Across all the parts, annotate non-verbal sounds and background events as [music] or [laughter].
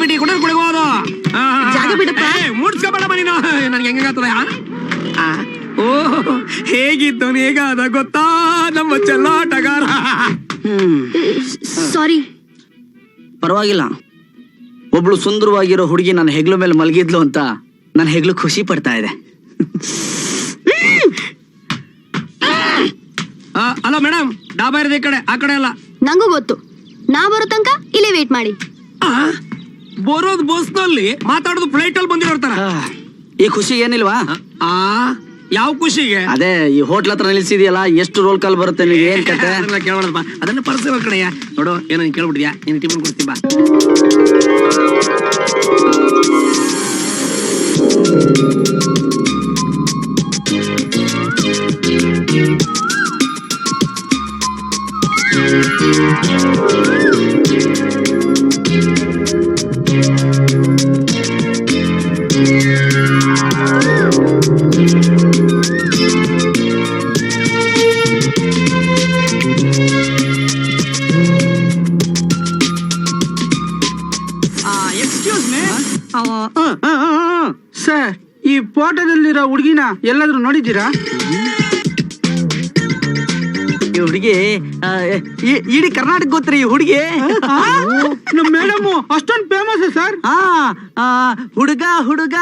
ಬಿಟ್ಟು ಕುಡಿದ್ ಕುಡಿಬೋದು ಜಾಗ ಬಿಡಪ್ಪ. ಮೂಡ್ಸ್ಕೊಬೇಡಮ್ಮ ನೀನು ನನ್ಗೆ ಹೆಂಗಾಗ್ತದೆ ಓ ಹೇಗಿದ್ದವನು ಹೇಗಾದ ಗೊತ್ತಾ? ನಮ್ಮ ಚೆಲ್ಲಾಟಗಾರ. ಸಾರಿ. ಪರವಾಗಿಲ್ಲ. ಒಬ್ಳು ಸುಂದರವಾಗಿರೋ ಹುಡುಗಿ ನನ್ನ ಹೆಗ್ಲು ಮೇಲೆ ಮಲಗಿದ್ಲು ಅಂತ ನನ್ನ ಹೆಗ್ಲು ಖುಷಿ ಪಡ್ತಾ ಇದೆ. ಹಲೋ ಮೇಡಮ್ ಡಾಬಾ ಇರೋದು ಈ ಕಡೆ ಆ ಕಡೆ ಅಲ್ಲ. ನಂಗೂ ಗೊತ್ತು. ನಾ ಬರೋ ತನಕ ಇಲ್ಲೇ ವೇಟ್ ಮಾಡಿ. ಆ, ಬರೋದು ಬಸ್ನಲ್ಲಿ ಮಾತಾಡೋದು ಫ್ಲೈಟ್ ಅಲ್ಲಿ ಬಂದಿರೋ ಆ, ಈ ಖುಷಿ ಏನಿಲ್ವಾ? ಆ ಯಾವ ಖುಷಿಗೆ? ಅದೇ ಈ ಹೋಟ್ಲ್ ಹತ್ರ ನಿಲ್ಸಿದ್ಯಲ್ಲ ಎಷ್ಟು ರೋಲ್ ಕಾಲ್ ಬರುತ್ತೆ ನಿನಗೆ? ಏನ್ ಕತೆ? ಅದನ್ನ ಅದನ್ನ ಪರ್ಸಿರೋ ಕಡೆಯ ನೋಡು ಏನೋ ನೀನ್ ಕೇಳ್ಬಿಟ್ಟಿದ್ಯಾ? ನೀನು ಟಿಫನ್ ಕೊಡ್ತೀನಿ ಬಾ. ಕರ್ನಾಟಕ ಗೊತ್ತ್ರಿ ಹುಡುಗಿ? ನಮ್ಮ ಮೇಡಮ್ ಅಷ್ಟೊಂದು ಫೇಮಸ್ ಸರ್? ಆ ಆ, ಹುಡುಗ ಹುಡುಗ.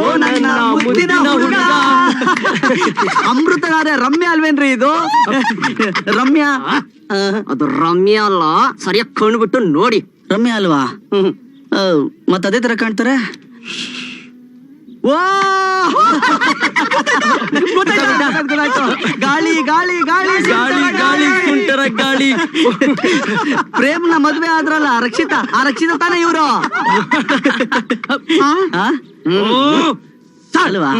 ಓ ನನ್ನ ಮುದ್ದಿನ ಹುಡುಗ. [laughs] ರಮ್ಯಾ ಅಲ್ವೇನ್ರಿ ಇದು? ರಮ್ಯಾ? ಅದು ರಮ್ಯ ಅಲ್ಲ ಸರಿಯಾಗಿ ಕಣ್ಬಿಟ್ಟು ನೋಡಿ. ರಮ್ಯ ಅಲ್ವಾ? ಹ್ಮ್ ಮತ್ತ್ ಅದೇ ತರ ಕಾಣ್ತಾರೆ. [laughs] ಗಾಳಿ ಗಾಳಿ ಗಾಳಿ ಗಾಳಿ. ಗಾಳಿ. ಗಾಳಿ. ಪ್ರೇಮ್ನ ಮದ್ವೆ ಆದ್ರಲ್ಲ ರಕ್ಷಿತ ಆ ರಕ್ಷಿತ ತಾನೇ ಇವರು. ಅಲ್ವಾ?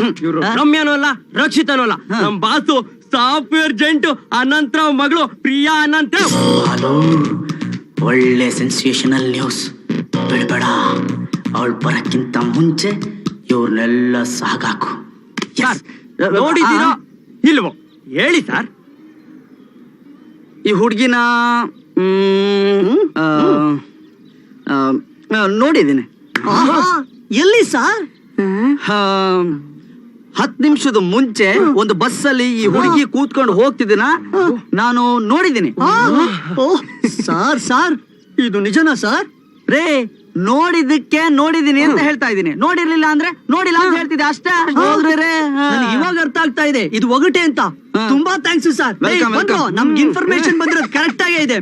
ರಮ್ಯಾನು ಅಲ್ಲ ರಕ್ಷಿತನೂ ಅಲ್ಲ. ನಮ್ ಬಾಸು ಸಾಫ್ಟ್ವೇರ್ ಜಂಟು ಅನಂತರ ಮಗಳು ಪ್ರಿಯಾ ಅನಂತ ಒಳ್ಳೆ ಸೆನ್ಸೇಷನಲ್ ನ್ಯೂಸ್. ಬಿಡ್ಬೇಡ. ಅವಳು ಬರಕ್ಕಿಂತ ಮುಂಚೆ ಇವ್ರನ್ನೆಲ್ಲ ಸಾಗಾಕು. ನೋಡಿದೀರ ಇಲ್ವೋ? ಹೇಳಿ ಸರ್. ಈ ಹುಡುಗಿನ ನೋಡಿದ್ದೀನಿ. ಎಲ್ಲಿ ಸರ್? ಹತ್ತು ನಿಮಿಷದ ಮುಂಚೆ ಒಂದು ಬಸ್ಸಲ್ಲಿ ಈ ಹುಡುಗಿ ಕೂತ್ಕೊಂಡು ಹೋಗ್ತಿದ್ದೀನ ನಾನು ನೋಡಿದ್ದೀನಿ. Sir sir. ಇದು ನಿಜನಾ ಸರ್? ರೇ ನೋಡಿದ್ದಕ್ಕೆ ನೋಡಿದೀನಿ ಅಂತ ಹೇಳ್ತಾ ಇದ್ದೀನಿ. ನೋಡಿರ್ಲಿಲ್ಲ ಅಂದ್ರೆ ನೋಡಿಲ್ಲ ಅಂತ ಹೇಳ್ತಿದ್ದೆ ಅಷ್ಟೇ. ಇವಾಗ ಅರ್ಥ ಆಗ್ತಾ ಇದೆ. ಇದು ಒಗಟೆ ಅಂತ. ತುಂಬಾ ಥ್ಯಾಂಕ್ಸ್ ಸರ್. ನಮ್ಗೆ ಇನ್ಫಾರ್ಮೇಶನ್ ಬಂದಿರೋದು ಕರೆಕ್ಟ್ ಆಗೇ ಇದೆ.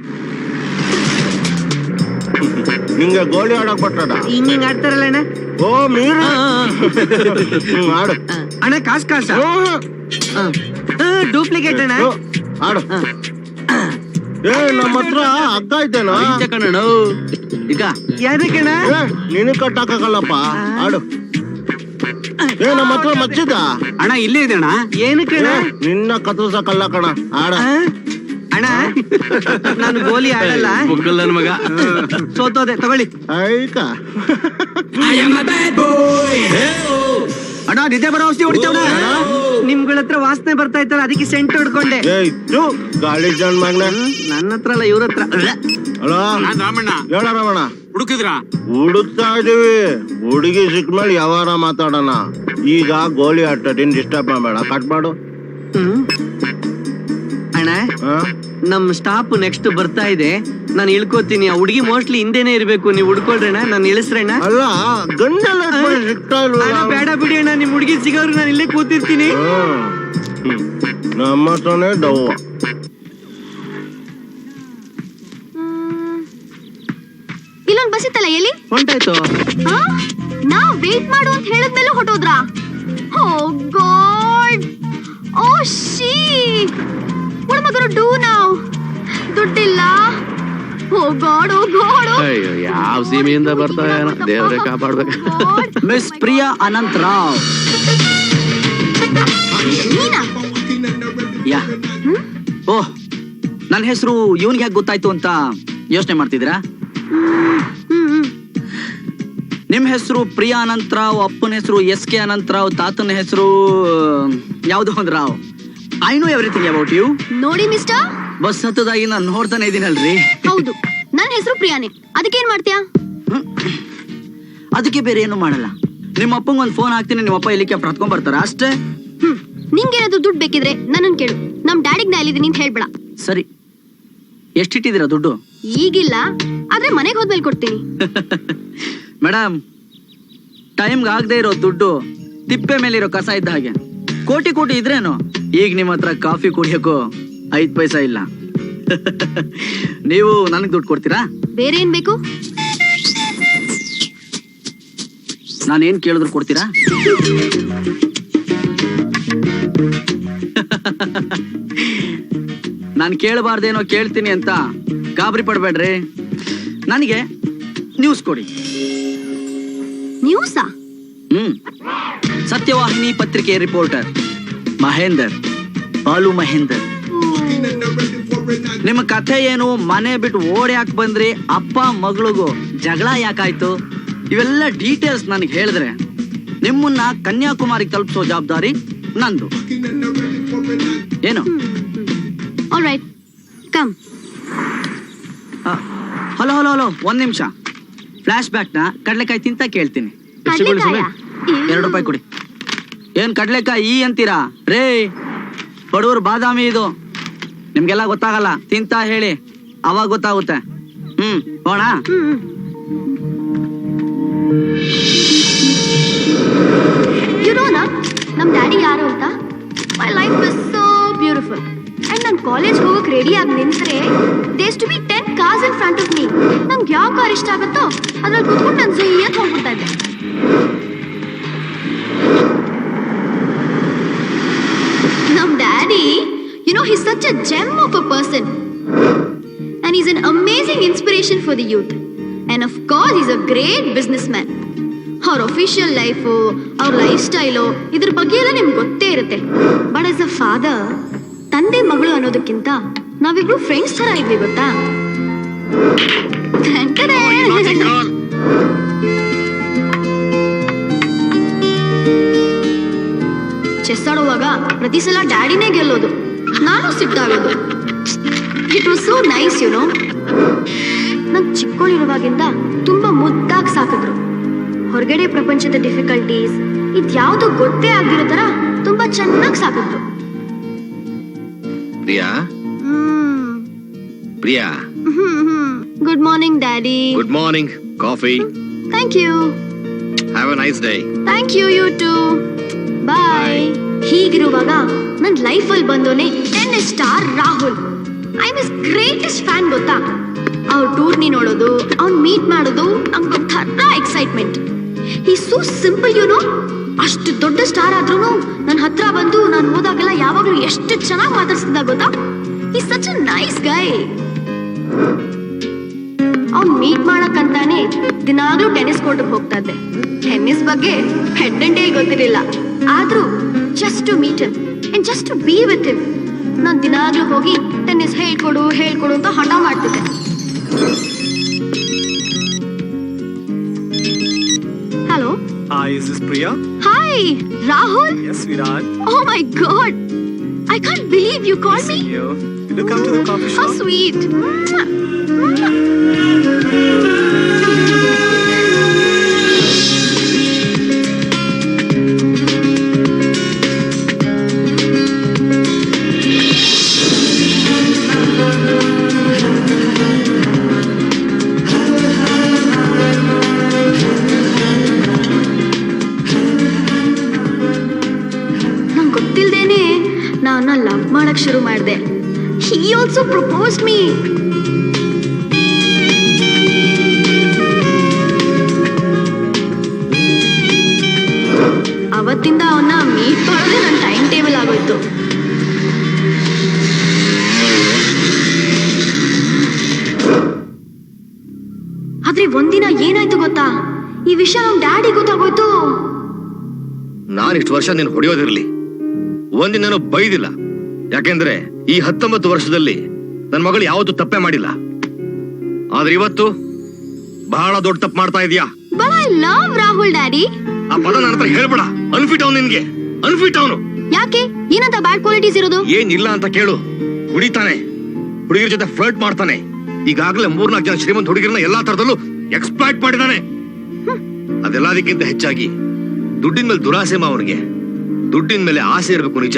ನಿಂಗೆ ಗೋಳಿ ಆಡಕ್ ಬಟ್ಟಡ ಹಿಂಗ್ ಹಿಂಗ್ ಆಡ್ತಾರಲ್ಲ ಅಣ್ಣ? ಓ ಮೀರ. ಆಡು. ಅಣ್ಣ ಕಾಸ್ ಕಾಸ. ಡೂಪ್ಲಿಕೇಟ್ ಅಣ್ಣ. ಆಡು. ಏ ನಮ್ಮ ಹತ್ರ ಹಗ್ಗ ಐತೇನೋ ಕಣ್ಣು ಈಗ. ಏ ನಿನಗ್ ಕಟ್ಟಾಕಲ್ಲಪ್ಪ ಆಡು. ಏ ನಮ್ಮ ಹತ್ರ ಮಚ್ಚಿದ ಅಣ್ಣ ಇಲ್ಲೇ ಇದೆ ಅಣ್ಣ. ಏನಕ್ಕಣ್ಣ ಏ, ನಿನ್ನ ಕತ್ತರ್ಸಕ್ಕಲ್ಲ ಕಣ. ಆಡ. ಆ? ಅಣ್ಣ ನಾನು ಗೋಲಿ ಆಡಲ್ಲ. ನನ್ ಮಗ. ಸೋತೋದೆ ತಗೊಳ್ಳಿ. ಐಕ. ಅಣ್ಣ ನಿದ್ದೆ ಬರೋ ಔಷಧಿ ಹೊಡಿತವಣ ನಿಮ್ಗಳ ಹತ್ರ ವಾಸನೆ ಬರ್ತಾ ಇತ್ತಲ್ಲ ಅದಕ್ಕೆ ಸೆಂಟ್ ಹೊಡ್ಕೊಂಡೆ. ಗಾಳಿ ಜನ್ ಮಗ್ನ. ನನ್ನ ಹತ್ರ. ಅಲ್ಲ. ಇವ್ರ ಹತ್ರ ಹಲೋ ರಾಮಣ್ಣ. ಹೇಳ ಹುಡುಕಿದ್ರ ಹುಡುಕ್ತಾ ಇದೀವಿ ಹುಡುಗಿ ಸಿಕ್ಮೇಲೆ ಯಾವಾರ ಮಾತಾಡೋಣ. ಈಗ ಗೋಲಿ ಆಟ ಡಿಸ್ಟರ್ಬ್ ಮಾಡಬೇಡ. ಕಟ್ ಮಾಡು. ಅಣ್ಣ ಹಾ? ನಮ್ ಸ್ಟಾಪ್ ನೆಕ್ಸ್ಟ್ ಬರ್ತಾ ಇದೆ. ನಾನು ಇಳ್ಕೋತೀನಿ. ಆ ಹುಡುಗಿ ಮೋಸ್ಟ್ಲಿ ಹಿಂದೆನೆ ಇರ್ಬೇಕು. ನೀವು ಹುಡ್ಕೊಳ್ರಣ ನಾನು ಇಳಿಸ್ರಣ್ಣ. ಅಲ್ಲ ಗಂಡಲ್ಲ ಇಲ್ವಲ್ಲ ಬೇಡ ಬಿಡಿ ಅಣ್ಣ ನಿಮ್ ಹುಡುಗಿ ಸಿಗೋರು ನಾನು ಇಲ್ಲೇ ಕೂತಿರ್ತೀನಿ. ನಮ್ಮ ಹತ್ರನೇ ದವ್ವ ಇಲ್ಲೊಂದ್ ಬಸ್ ಇತ್ತಲ್ಲ ಎಲ್ಲಿ? ಹೊಂಟಾಯ್ತು ಆ? ನಾ ವೇಟ್ ಮಾಡು ಅಂತ ಹೇಳಿದ್ಮೇಲೆ ಹೊಟ್ಟೋದ್ರಾ ಹೋ God what am I gonna do now. ದುಡ್ಡಿಲ್ಲ. Oh God oh God. ಯಾವ ಸೀಮೆಯಿಂದ ಬರ್ತಾವೆ ದೇವರೇ ಕಾಪಾಡ್ಬೇಕು. ಮಿಸ್ ಪ್ರಿಯಾ ಅನಂತ್ ರಾವ್ ನೀನಾ? ಯಾ. ಓಹ್ ನನ್ನ ಹೆಸರು ಇವನ್ಗೆ ಹೇಗೆ ಗೊತ್ತಾಯ್ತು ಅಂತ ಯೋಚನೆ ಮಾಡ್ತಿದ್ದೀರಾ? ಹ್ಮ್ ಹ್ಮ್. ನಿಮ್ ಹೆಸರು ಪ್ರಿಯಾ ಅನಂತ್ ರಾವ್ ಅಪ್ಪನ ಹೆಸರು ಎಸ್ ಕೆ ಅನಂತ್ ರಾವ್ ತಾತನ ಹೆಸರು ಯಾವುದೋ ಒಂದು Rao. I know everything about you ನೋಡಿ ಮಿಸ್ಟರ್ ಬಸ್ ಹತ್ತದಾಗಿ ನಾನು ನೋಡ್ತಾನೆ ಇದೀನಲ್ರಿ. ಹೌದು. ನನ್ನ ಹೆಸರು ಪ್ರಿಯಾನೆ. ಅದಕ್ಕೇನ್ ಮಾಡ್ತೀಯಾ? ಅದಕ್ಕೆ ಬೇರೆ ಏನು ಮಾಡಲ್ಲ. ನಿಮ್ಮ ಅಪ್ಪಂಗೆ ಒಂದು ಫೋನ್ ಹಾಕ್ತೀನಿ ನಿಮ್ಮ ಅಪ್ಪ ಇಲ್ಲಿಕ್ಕೆ ಹತ್ಕೊಂಡ್ ಬರ್ತಾರ ಅಷ್ಟೇ? ಹ್ಮ್. ನಿಂಗೇನಾದ್ರೂ ದುಡ್ಡು ಬೇಕಿದ್ರೆ ನನ್ನನ್ ಕೇಳು. ನಮ್ ಡ್ಯಾಡಿಗ್ ನಾ ಎಲ್ಲಿದ್ದೀನಿ ಅಂತ ಹೇಳ್ಬೇಡ. ಸರಿ. ಎಷ್ಟಿಟ್ಟಿದ್ದೀರಾ ದುಡ್ಡು? ಈಗಿಲ್ಲ. ಆದ್ರೆ ಮನೆಗೆ ಹೋದ್ಮೇಲೆ ಕೊಡ್ತೀನಿ. [laughs] ಮೇಡಮ್ ಟೈಮ್ಗೆ ಆಗದೆ ಇರೋ ದುಡ್ಡು ತಿಪ್ಪೆ ಮೇಲಿರೋ ಕಸ ಇದ್ದ ಹಾಗೆ. ಕೋಟಿ ಕೋಟಿ ಇದ್ರೇನು? ಈಗ ನಿಮ್ಮ ಹತ್ರ ಕಾಫಿ ಕುಡಿಯೋಕ್ಕೂ ಐದು ಪೈಸಾ ಇಲ್ಲ. [laughs] ನೀವು ನನಗೆ ದುಡ್ಡು ಕೊಡ್ತೀರಾ? ಬೇರೆ ಏನ್ ಬೇಕು? ನಾನೇನ್ ಕೇಳಿದ್ರು ಕೊಡ್ತೀರಾ? [laughs] ನಾನು ಕೇಳಬಾರ್ದೇನೋ ಕೇಳ್ತೀನಿ ಅಂತ ಗಾಬರಿ ಪಡಬೇಡ್ರಿ. ನನಗೆ ನ್ಯೂಸ್ ಕೊಡಿ. ನ್ಯೂಸಾ ಹ್ಮ್. ಸತ್ಯವಾಹಿನಿ ಪತ್ರಿಕೆ ರಿಪೋರ್ಟರ್ ಮಹೇಂದರ್ ಬಾಲು ಮಹೇಂದರ್. ನಿಮ್ಮ ಕಥೆ ಏನು? ಮನೆ ಬಿಟ್ಟು ಓಡಿ ಹಾಕಿ ಬಂದ್ರಿ? ಅಪ್ಪ ಮಗಳಿಗೂ ಜಗಳ ಯಾಕಾಯ್ತು? ಇವೆಲ್ಲ ಡೀಟೇಲ್ಸ್ ನನಗೆ ಹೇಳಿದ್ರೆ ನಿಮ್ಮನ್ನ ಕನ್ಯಾಕುಮಾರಿ ತಲುಪಿಸೋ ಜವಾಬ್ದಾರಿ ನಂದು. ಏನು? ಕಮ್ ಹಲೋ ಹಲೋ ಹಲೋ ಒಂದ್ ನಿಮಿಷ. ಫ್ಲಾಶ್ ಬ್ಯಾಕ್ನ ಕಡ್ಲೆಕಾಯಿ ತಿಂತ ಕೇಳ್ತೀನಿ. ಎರಡು ರೂಪಾಯಿ ಕೊಡಿ. ಏನ್ ಕಡ್ಲೆಕಾಯಿ, ಈ ಅಂತೀರಾ? ರೇ ಬಡವರು ಬಾದಾಮಿ ಇದು. ನಿಮ್ಗೆಲ್ಲ ಗೊತ್ತಾಗಲ್ಲ, ತಿಂತ ಹೇಳಿ. ಅವಾಗ ಗೊತ್ತಾಗುತ್ತೆ. ಹ್ಮ್ ಹೋಣ ನಮ್ ಡ್ಯಾಡಿ ಯಾರು ಅಂತ? My life is so beautiful and ನಾನು ಕಾಲೇಜ್ ಹೋಗಕ್ ರೆಡಿ ಆಗಿ ನಿಂತ್ರೆ there's to be ten cars in front of me ನಮ್ಗೆ ಯಾವ ಕಾರ್ ಇಷ್ಟ ಆಗುತ್ತೋ, ಅದ್ರಲ್ಲಿ ಕುತ್ಕೊಂಡು ನಾನು ಅಂತ ಹೋಗ್ಬಿಡ್ತಾ ಇದ್ದೆ ನಮ್ daddy his such a gem of a person and he's an amazing inspiration for the youth. And of course, he's a great businessman. ಅವ್ರ ಅಫಿಷಿಯಲ್ ಲೈಫು ಅವ್ರ ಲೈಫ್ ಸ್ಟೈಲು ಇದ್ರ ಬಗ್ಗೆ ಎಲ್ಲ ನಿಮ್ಗೆ ಗೊತ್ತೇ ಇರುತ್ತೆ. ಬಟ್ ಆಸ್ ಅ ಫಾದರ್ ತಂದೆ ಮಗಳು ಅನ್ನೋದಕ್ಕಿಂತ ನಾವಿಬ್ರು ಫ್ರೆಂಡ್ಸ್ ತರ ಇದ್ವಿ ಗೊತ್ತಾ? ಚೆಸ್ ಆಡುವಾಗ ಪ್ರತಿ ಸಲ ಡ್ಯಾಡಿನೇ ಗೆಲ್ಲೋದು. ನಾನು ಸಿಟ್ಟಾಗೋದು it was so nice you know ನಂಗೆ ಚಿಕ್ಕವಳಿರುವಾಗಿಂದ ತುಂಬಾ ಮುದ್ದಾಗಿ ಸಾಕಿದ್ರು. ಹೊರಗಡೆ ಪ್ರಪಂಚದ ಡಿಫಿಕಲ್ಟೀಸ್ ಇದ್ಯಾವುದೋ ಗೊತ್ತೇ ಆಗಿರೋ ತರ ತುಂಬಾ ಚೆನ್ನಾಗಿ ಸಾಕಿದ್ರು. Priya? Priya? Good morning daddy good morning coffee thank you have a nice day thank you you too bye ಹೀಗಿರುವಾಗ ನನ್ನ ಲೈಫಲ್ಲಿ ಬಂದೋನೆ tennis star Rahul. I miss greatest fan ಗೊತ್ತಾ? ಅವ್ರ ಟೂರ್ನಿ ನೋಡೋದು, ಅವ್ನ್ ಮೀಟ್ ಮಾಡೋದು ನಂಗೆ ಥರ ಎಕ್ಸೈಟ್ಮೆಂಟ್ ಈ ಸೂ ಸಿಂಪಲ್ ಯುನೋ ಅಷ್ಟು ದೊಡ್ಡ ಸ್ಟಾರ್ ಆದ್ರೂ ನನ್ನ ಹತ್ರ ಬಂದು ನಾನು ಹೋದಾಗೆಲ್ಲ ಯಾವಾಗಲೂ ಎಷ್ಟು ಚೆನ್ನಾಗಿ ಮಾತಾಡ್ಸಿದ ಗೊತ್ತಾ? ಈ ಸಚ್ ಅ ನೈಸ್ ಗೈ ಅವ್ನ್ ಮೀಟ್ ಮಾಡಕ್ಕಂತಾನೆ ದಿನಾಗ್ಲೂ ಟೆನಿಸ್ ಕೋರ್ಟ್ಗೆ ಹೋಗ್ತಾ ಇದ್ದೆ. ಟೆನ್ನಿಸ್ ಬಗ್ಗೆ ಹೆಡ್ ಅಂಡ್ ಗೊತ್ತಿರಲಿಲ್ಲ. ಆದ್ರೂ just to meet and just to be with him ನಾನು ದಿನಾಗ್ಲೂ ಹೋಗಿ ಟೆನ್ನಿಸ್ ಹೇಳ್ಕೊಡು ಹೇಳ್ಕೊಡು ಅಂತ ಹಠ ಮಾಡ್ತಿದ್ದೆ hello hi is this Priya hi Rahul yes Viraj oh my god I can't believe you call me you come you come coffee shop coffee how? Sweet he proposed me. ಅವತ್ತಿಂದ ಅವನ್ನ meet ಮಾಡೋದೇ ನನ್ನ time table ಆಗೋಯ್ತು. ಆದ್ರೆ ಒಂದಿನ ಏನಾಯ್ತು ಗೊತ್ತಾ? ಈ ವಿಷಯ ನಮ್ ಡ್ಯಾಡಿ ಗೊತ್ತಾಗೋಯ್ತು. ನಾನು ಇಷ್ಟು ವರ್ಷ ನೀನು ಹೊಡೆಯೋದಿರ್ಲಿ. ಒಂದಿನ ಬೈದಿಲ್ಲ. ಯಾಕೆಂದ್ರೆ ಈ ಹತ್ತೊಂಬತ್ತು ವರ್ಷದಲ್ಲಿ ನನ್ನ ಮಗಳು ಯಾವತ್ತೂ ತಪ್ಪೇ ಮಾಡಿಲ್ಲ. ಆದ್ರೆ ಇವತ್ತು ಬಹಳ ದೊಡ್ಡ ತಪ್ಪು ಮಾಡ್ತಾ ಇದೀಯಾ? Love Rahul daddy. ಆ ಪದ ನನ್ನ ಹತ್ರ ಹೇಳ್ಬೇಡ. ಅನ್ಫಿಟ್ ಅವನು ನಿನ್ಗೆ. ಅನ್ಫಿಟ್ ಅವನು. ಯಾಕೆ? ಏನಂತ ಬ್ಯಾಡ್ ಕ್ವಾಲಿಟೀಸ್ ಇರೋದು? ಏನಿಲ್ಲ ಅಂತ ಕೇಳು. ಕುಡಿತಾನೆ. ಹುಡುಗಿರ ಜೊತೆ ಫ್ಲರ್ಟ್ ಮಾಡ್ತಾನೆ. ಈಗಾಗಲೇ ಮೂರ್ನಾಲ್ಕು ಜನ ಶ್ರೀಮಂತ ಹುಡುಗಿರನ್ನ ಎಲ್ಲಾ ತರದಲ್ಲೂ ಎಕ್ಸ್ಪ್ಲಾಯ್ಟ್ ಮಾಡಿದಾನೆ. ಅದೆಲ್ಲದಕ್ಕಿಂತ ಹೆಚ್ಚಾಗಿ ದುಡ್ಡಿನ ಮೇಲೆ ದುರಾಸೆ ಮಾ ಅವನಿಗೆ ದುಡ್ಡಿನ ಮೇಲೆ ಆಸೆ ಇರಬೇಕು ನಿಜ.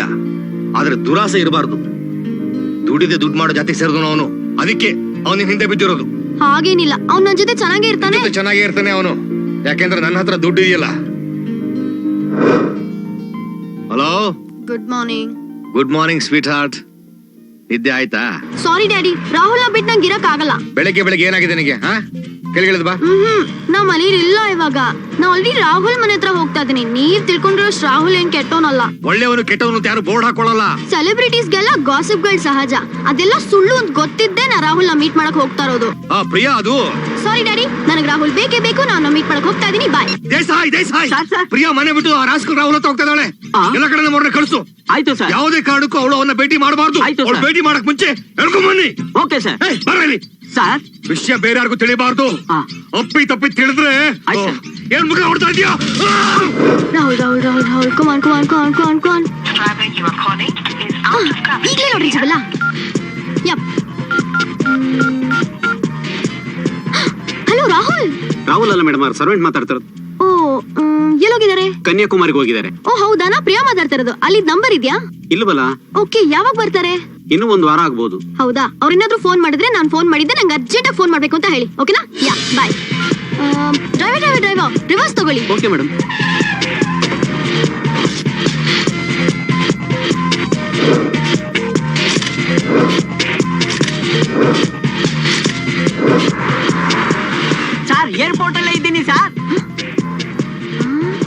ಆದ್ರೆ ದುರಾಸೆ ಇರಬಾರ್ದು. ದುಡಿದೆ ದುಡ್ಡು ಮಾಡೋ ಜಾತಿ ಸೇರಿದನು ಅವನು. ಅದಕ್ಕೆ ಅವನ ಹಿಂದೆ ಬಿದ್ದಿರೋದು. ಹಾಗೇನಿಲ್ಲ. ಅವ್ನ ನನ್ ಜೊತೆ ಚೆನ್ನಾಗೇ ಇರ್ತಾನೆ. ಚೆನ್ನಾಗೇ ಇರ್ತಾನೆ ಅವನು. ಯಾಕೆಂದ್ರೆ ನನ್ನ ಹತ್ರ ದುಡ್ಡು ಇದೆಯಲ್ಲ. Hello good morning good morning sweetheart ನಿದ್ದೆ ಆಯ್ತಾ? ಸಾರಿ ಡ್ಯಾಡಿ ರಾಹುಲ್ ಬಿಟ್ಟು ನಂಗೆ ಇರಕ್ ಆಗಲ್ಲ ಬೆಳಗ್ಗೆ ಬೆಳಗ್ಗೆ ಏನಾಗಿದೆ ನನಗೆ ಹಾ? ಕೆಳಗಿಳಿದ್ ಬಾ. ನಾ ಮನೇಲಿ ಇಲ್ಲ ಇವಾಗ. ನಾ ಆಲ್ರೆಡಿ ರಾಹುಲ್ ಮನೆ ಹತ್ರ ಹೋಗ್ತಾ ಇದೀನಿ ನೀವ್ ತಿಳ್ಕೊಂಡಿರೋ ರಾಹುಲ್ ಏನ್ ಕೆಟ್ಟೋನಲ್ಲ ಒಳ್ಳೆಯವನು ಕೆಟ್ಟವನು ಅಂತ ಯಾರು ಬೋರ್ಡ್ ಹಾಕೊಳ್ಳಲ್ಲ ಸೆಲೆಬ್ರಿಟೀಸ್ ಗೆಲ್ಲ ಗಾಸಿಪ್ಗಳು ಸಹಜ. ಅದೆಲ್ಲ ಸುಳ್ಳು ಅಂತ ಗೊತ್ತಿದ್ದೆ ನಾ ರಾಹುಲ್ನ ಮೀಟ್ ಮಾಡಕ್ ಹೋಗ್ತಾ ಇರೋದು. ಆ ಪ್ರಿಯಾ ಅದು. ಸಾರಿ ಡ್ಯಾಡಿ ನನಗೆ ರಾಹುಲ್ ಬೇಕೇ ಬೇಕು. ನಾನು ಮೀಟ್ ಮಾಡಕ್ ಹೋಗ್ತಾ ಇದೀನಿ. Bye Desai Desai sir, sir. Priya ಮನೆ ಬಿಟ್ಟು ಆ ರಾಸ್ಕಲ್ ರಾಹುಲ್ ಹತ್ರ ಹೋಗ್ತಾ ಇದ್ದಾಳೆ. ಆ? ಎಲ್ಲ ಕಡೆ ನೋಡ್ರೆ ಕಳಿಸು. ಆಯ್ತು ಸರ್. ಯಾವುದೇ ಕಾರಣಕ್ಕೂ ಅವಳು ಅವನ್ನ ಭೇಟಿ ಮಾಡಬಾರ್ದು. ಆಯ್ತು, ಅವಳು ಸರ್. ಭೇಟಿ ಮಾಡಕ್ ಮುಂಚೆ ಹೇಳ್ಕೊಂಡ್ ಬನ್ನಿ. Okay sir. ಏಯ್, ಬರ್ರಿ ಇಲ್ಲಿ. ಸರ್ ವಿಷಯ ಬೇರೆ ಯಾರಿಗೂ ತಿಳಿಬಾರ್ದು. ಅಪ್ಪಿ ತಪ್ಪಿ ತಿಳಿದ್ರೆ ಆಯ್ತು, ಏನ್ ಮುಖ ಹೊಡ್ತಾ ಇದೀಯಾ! Rahul Rahul Rahul Rahul come on come on come on come on come on ಈಗಲೇ ನೋಡ್ರಿ ಜಗಲ್ಲ ಯಪ್ ಹಲೋ ರಾಹುಲ್ ರಾಹುಲ್ ಅಲ್ಲ ಮೇಡಮ್ ಅವ್ರು ಸರ್ವೆಂಟ್ ಮಾತಾಡ್ತಾರದು. ಓ ಮ್, ಎಲ್ಲೋಗಿದ್ದಾರೆ? ಕನ್ಯಾಕುಮಾರಿಗೆ ಹೋಗಿದ್ದಾರೆ. ಓ ಹೌದಾ? ನಾ ಪ್ರಿಯಾ ಮಾತಾಡ್ತಾ ಇರೋದು ಅಲ್ಲಿ ನಂಬರ್ ಇದೆಯಾ? ಇಲ್ವಲ್ಲ ಓಕೆ ಯಾವಾಗ ಬರ್ತಾರೆ? ಇನ್ನೂ ಒಂದ್ ವಾರ ಆಗ್ಬೋದು. ಹೌದಾ? ಅವ್ರೇನಾದ್ರೂ ಫೋನ್ ಮಾಡಿದ್ರೆ ನಾನು ಫೋನ್ ಮಾಡಿದ್ದೆ ನಂಗೆ ಅರ್ಜೆಂಟ್ ಆಗಿ ಫೋನ್ ಮಾಡ್ಬೇಕು ಅಂತ ಹೇಳಿ. ಓಕೆನಾ yeah bye driver driver driver reverse ತಗೊಳ್ಳಿ. ಓಕೆ ಮೇಡಮ್ ಸರ್ ಏರ್ಪೋರ್ಟ್ ಅಲ್ಲೇ ಇದ್ದೀನಿ ಸರ್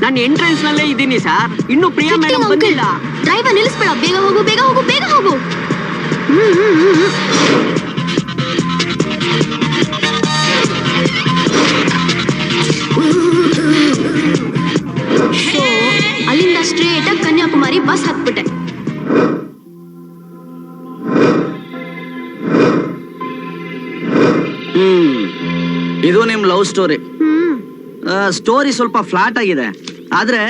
ನಾನು ಎಂಟ್ರೆನ್ಸ್ ನಲ್ಲೇ ಇದ್ದೀನಿ ಸರ್ ಇನ್ನು ಪ್ರಿಯಾ ಮೇಡಮ್ ಬಂದಿಲ್ಲ. ಡ್ರೈವರ್ ನಿಲ್ಲಿಸ್ಬೇಡ. ಬೇಗ ಹೋಗು ಬೇಗ ಹೋಗು ಬೇಗ ಹೋಗು. ಅಲ್ಲಿಂದ ಸ್ಟ್ರೇಟ್ ಆಗಿ ಕನ್ಯಾಕುಮಾರಿ ಬಸ್ ಹತ್ಬಿಟ್ಟೆ ಹ್ಮ್ ಇದು ನಿಮ್ ಲವ್ ಸ್ಟೋರಿ ಸ್ಟೋರಿ ಸ್ವಲ್ಪ ಫ್ಲಾಟ್ ಆಗಿದೆ ಆದ್ರೆ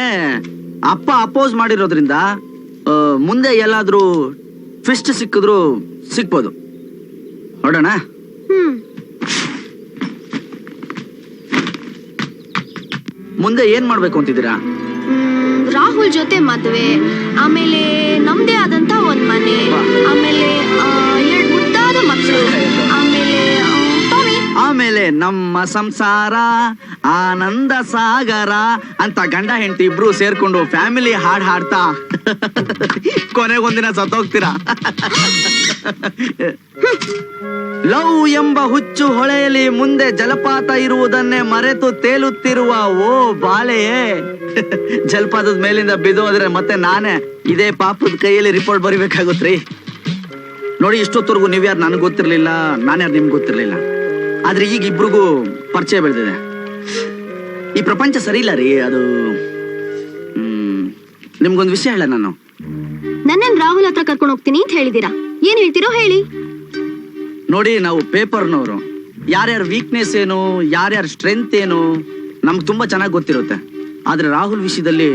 ಅಪ್ಪ ಅಪೋಸ್ ಮಾಡಿರೋದ್ರಿಂದ ಮುಂದೆ ಎಲ್ಲಾದ್ರೂ ಟ್ವಿಸ್ಟ್ ಸಿಕ್ಕಿದ್ರು ಸಿಕ್ಬೋದು ನೋಡೋಣ. ಹ್ಮ್. ಮುಂದೆ ಏನ್ ಮಾಡ್ಬೇಕು ಅಂತಿದ್ದೀರಾ? ಮ್, ರಾಹುಲ್ ಜೊತೆ ಮದುವೆ ಆಮೇಲೆ ನಮ್ದೇ ಆದಂತ ಒಂದ್ ಮನೆ ಆಮೇಲೆ ಎರಡ್ ಮುದ್ದಾದ ಮಕ್ಕಳು ಆಮೇಲೆ ಆ, ಟಾಮಿ ಆಮೇಲೆ ನಮ್ಮ ಸಂಸಾರ. ಆನಂದ ಸಾಗರ ಅಂತ ಗಂಡ ಹೆಂಡತಿ ಇಬ್ರು ಸೇರ್ಕೊಂಡು ಫ್ಯಾಮಿಲಿ ಹಾಡ್ ಹಾಡ್ತಾ. ಕೊನೆಗೊಂದಿನ ಸತ್ತೋಗ್ತೀರಾ? ಲವ್ ಎಂಬ ಹುಚ್ಚು ಹೊಳೆಯಲ್ಲಿ ಮುಂದೆ ಜಲಪಾತ ಇರುವುದನ್ನೇ ಮರೆತು ತೇಲುತ್ತಿರುವ ಓ ಬಾಲೆಯೇ. ಜಲಪಾತದ ಮೇಲಿಂದ ಬಿದ್ದೋದ್ರೆ ಮತ್ತೆ ನಾನೇ ಇದೇ ಪಾಪದ ಕೈಯಲ್ಲಿ ರಿಪೋರ್ಟ್ ಬರಿಬೇಕಾಗುತ್ತ್ರಿ ನೋಡಿ, ಇಷ್ಟೊತ್ತವರೆಗೂ ನೀವ್ಯಾರು ನನಗೆ ಗೊತ್ತಿರಲಿಲ್ಲ, ನಾನ್ಯಾರು ನಿಮ್ಗೆ ಗೊತ್ತಿರಲಿಲ್ಲ. ಆದ್ರೆ ಈಗ ಇಬ್ರಿಗೂ ಪರಿಚಯ ಬೆಳೆದಿದೆ. ಈ ಪ್ರಪಂಚ ಸರಿ ಇಲ್ಲ ರೀ ಅದು ಹ್ಮ್, ನಿಮ್ಗೊಂದು ವಿಷಯ ಹೇಳ ನಾನು. ನನ್ನನ್ ರಾಹುಲ್ ಹತ್ರ ಕರ್ಕೊಂಡು ಹೋಗ್ತೀನಿ ಅಂತ ಹೇಳಿದೀರಾ ಏನ್ ಹೇಳ್ತಿರೋ ಹೇಳಿ. ನೋಡಿ ನಾವು ಪೇಪರ್ನವರು. ಯಾರ್ಯಾರ ವೀಕ್ನೆಸ್ ಏನು ಯಾರ್ಯಾರ ಸ್ಟ್ರೆಂತ್ ಏನು ನಮ್ಗೆ ತುಂಬಾ ಚೆನ್ನಾಗಿ ಗೊತ್ತಿರುತ್ತೆ. ಆದ್ರೆ ರಾಹುಲ್ ವಿಷಯದಲ್ಲಿ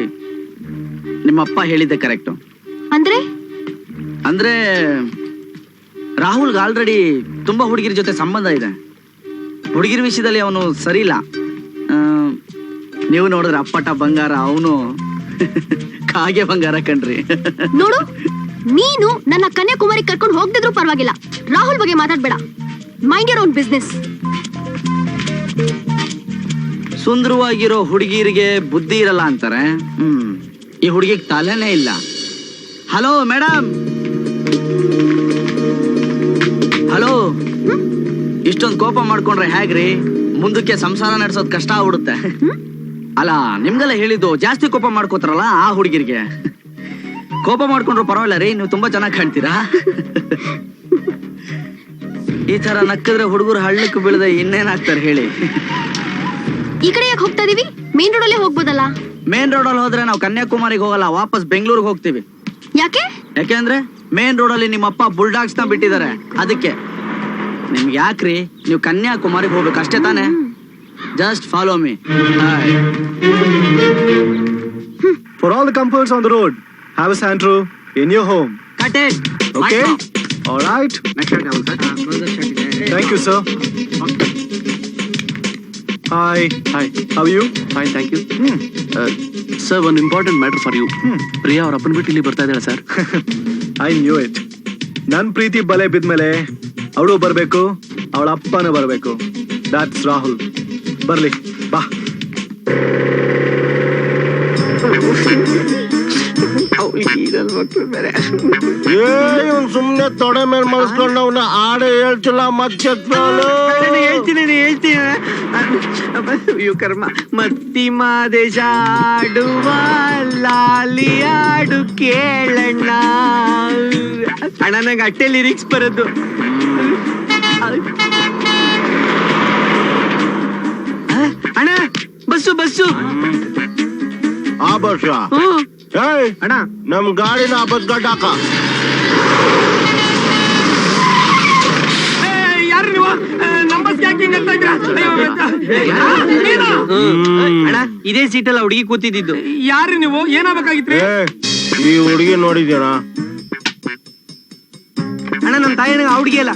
ನಿಮ್ಮ ಅಪ್ಪ ಹೇಳಿದ್ದೆ ಕರೆಕ್ಟು ಅಂದ್ರೆ? ಅಂದ್ರೆ ರಾಹುಲ್ಗೆ ಆಲ್ರೆಡಿ ತುಂಬಾ ಹುಡುಗಿರ ಜೊತೆ ಸಂಬಂಧ ಇದೆ. ಹುಡುಗಿರ ವಿಷಯದಲ್ಲಿ ಅವನು ಸರಿ ಇಲ್ಲ ನೀವು ನೋಡಿದ್ರೆ ಅಪ್ಪಟ ಬಂಗಾರ ಅವನು ಕಾಗೆ ಬಂಗಾರ ಕಣ್ರಿ. ನೋಡು ನೀನು ನನ್ನ ಕನ್ಯಾಕುಮಾರಿ ಕರ್ಕೊಂಡು ಹೋಗ್ದಿದ್ರು ಪರವಾಗಿಲ್ಲ. ರಾಹುಲ್ ಬಗ್ಗೆ ಮಾತಾಡ್ಬೇಡ. ಮೈಂಡ್ ಯರ್ ಓನ್ ಬಿಸ್ನೆಸ್ ಸುಂದರವಾಗಿರೋ ಹುಡುಗಿರಿಗೆ ಬುದ್ಧಿ ಇರಲ್ಲ ಅಂತಾರೆ. ಹ್ಮ್ ಈ ಹುಡುಗಿಗೆ ತಲೆನೇ ಇಲ್ಲ. Hello madam. ಹಲೋ ಇಷ್ಟೊಂದು ಕೋಪ ಮಾಡ್ಕೊಂಡ್ರೆ ಹೇಗ್ರಿ? ಮುಂದಕ್ಕೆ ಸಂಸಾರ ನಡೆಸೋದ್ ಕಷ್ಟ ಆಗ್ಬಿಡುತ್ತೆ. ಅಲ್ಲ ನಿಮ್ಗೆಲ್ಲ ಹೇಳಿದ್ದು ಜಾಸ್ತಿ ಕೋಪ ಮಾಡ್ಕೋತಾರಲ್ಲ ಆ ಹುಡುಗಿರಿಗೆ? ಕೋಪ ಮಾಡ್ಕೊಂಡ್ರು ಪರವಾಗಿಲ್ಲ ರೀ ನೀವು ತುಂಬಾ ಚೆನ್ನಾಗಿ ಕಾಣ್ತೀರಾ? ಈ ತರ ನಕ್ಕಿದ್ರೆ ಹುಡುಗರು ಹಳ್ಳಕ್ಕೆ ಬೀಳದೆ ಇನ್ನೇನಾಗ್ತಾರೆ ಹೇಳಿ. ಈ ಕಡೆ ಯಾಕೆ ಹೋಗ್ತಾ ಇದೀವಿ? ಮೇನ್ ರೋಡ್ ಅಲ್ಲಿ ಹೋಗ್ಬೋದಲ್ಲ? ಮೇನ್ ರೋಡ್ ಅಲ್ಲಿ ಹೋದ್ರೆ ನಾವು ಕನ್ಯಾಕುಮಾರಿಗೆ ಹೋಗಲ್ಲ ವಾಪಸ್ ಬೆಂಗಳೂರಿಗೆ ಹೋಗ್ತೀವಿ. ಯಾಕೆ? ಯಾಕೆಂದ್ರೆ ಮೇನ್ ರೋಡ್ ಅಲ್ಲಿ ನಿಮ್ಮಪ್ಪ ಬುಲ್ಡಾಗ್ಸ್ನ ಬಿಟ್ಟಿದ್ದಾರೆ. ಅದಕ್ಕೆ. ನಿಮ್ಗೆ ಯಾಕ್ರಿ? ನೀವು ಕನ್ಯಾಕುಮಾರಿಗೆ ಹೋಗ್ಬೇಕು ಅಷ್ಟೇ ತಾನೆ? Just follow me For all the comforts on the road, have a Santro in your home. Cut it Okay? All right. Thank you, sir. Hi hi how you fine thank you sir ಒಂದು important matter for you Priya ಅವ್ರ ಅಪ್ಪನ ಬಿಟ್ಟು ಇಲ್ಲಿ ಬರ್ತಾ ಇದ್ದಾಳೆ sir I knew it ನನ್ನ ಪ್ರೀತಿ ಬಲೆ ಬಿದ್ಮೇಲೆ ಅವಳು ಬರ್ಬೇಕು ಅವಳ ಅಪ್ಪನೂ ಬರ್ಬೇಕು. ದಾಟ್ಸ್ ರಾಹುಲ್ ಬರ್ಲಿ ಬಾ. ಏ ಇವ್ನ್ ಸುಮ್ನೆ ತೊಡೆ ಮೇಲೆ ಮಲ್ಸ್ಕೊಂಡು ಅವನ ಆಡೆ ಹೇಳ್ತಿಲ್ಲ ಮತ್ತೆ ನಾನು ಹೇಳ್ತೀನಿ ನಾನು ಹೇಳ್ತೀನಿ. ಅಯ್ಯೋ ಕರ್ಮ. ಮತ್ತಿ ಮಾದೇಶ ಆಡುವ ಲಾಲಿ ಆಡು ಕೇಳಣ್ಣ. ಅಣ್ಣ ನಂಗೆ ಅಟ್ಟೆ ಲಿರಿಕ್ಸ್ ಬರೋದು ಅಣ್ಣ ಬಸ್ಸು ಬಸ್ಸು. ಆ ಬಸ್ ಹ್ಮ್. ಅಣ್ಣ. ನಮ್ ಗಾಡಿನ ಬಸ್ ಗಡ್ಡಾಕ ಯಾರು ನೀವು? ನಂಬರ್ ಯಾಕಿಂಗ್ ಅಂತ ಇದ್ದೀರಾ? ಅಯ್ಯೋ, ನೀನು? ಅಣ್ಣ ಇದೇ ಸೀಟಲ್ಲಿ ಹುಡುಗಿ ಕೂತಿದ್ದು ಯಾರು ನೀವು? ಏನಾಗ್ಬೇಕಾಗಿತ್ರಿ ಏ ಈ ಹುಡುಗಿ ನೋಡಿದ್ಯಾಣ ಅಣ್ಣ ನನ್ನ ತಾಯಿ ಆ ಹುಡುಗಿ ಅಲ್ಲ.